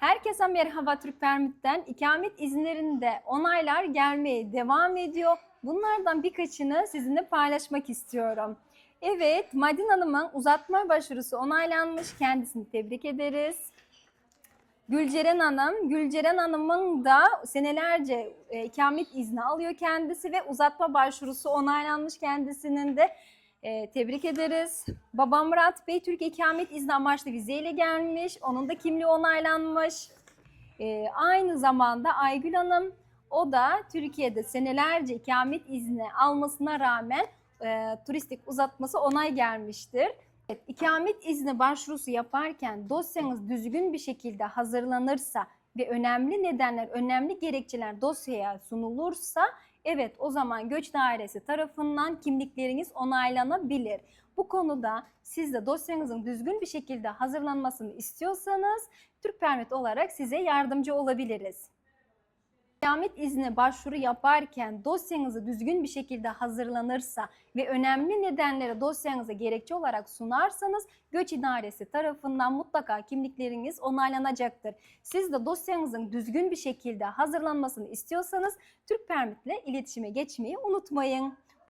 Herkese merhaba Türk Permit'ten. İkamet izinlerinde onaylar gelmeye devam ediyor. Bunlardan birkaçını sizinle paylaşmak istiyorum. Evet, Madin Hanım'ın uzatma başvurusu onaylanmış. Kendisini tebrik ederiz. Gülceren Hanım, Gülceren Hanım'ın da senelerce e, ikamet izni alıyor kendisi ve uzatma başvurusu onaylanmış kendisinin de e, tebrik ederiz. Babam Murat Bey Türk ikamet izni amaçlı vizeyle gelmiş. Onun da kimliği onaylanmış. E, aynı zamanda Aygül Hanım o da Türkiye'de senelerce ikamet izni almasına rağmen e, turistik uzatması onay gelmiştir. Evet, ikamet izni başvurusu yaparken dosyanız düzgün bir şekilde hazırlanırsa ve önemli nedenler, önemli gerekçeler dosyaya sunulursa evet o zaman göç dairesi tarafından kimlikleriniz onaylanabilir. Bu konuda siz de dosyanızın düzgün bir şekilde hazırlanmasını istiyorsanız Türk Permit olarak size yardımcı olabiliriz. İkamet izni başvuru yaparken dosyanızı düzgün bir şekilde hazırlanırsa ve önemli nedenleri dosyanıza gerekçe olarak sunarsanız göç idaresi tarafından mutlaka kimlikleriniz onaylanacaktır. Siz de dosyanızın düzgün bir şekilde hazırlanmasını istiyorsanız Türk Permit'le iletişime geçmeyi unutmayın.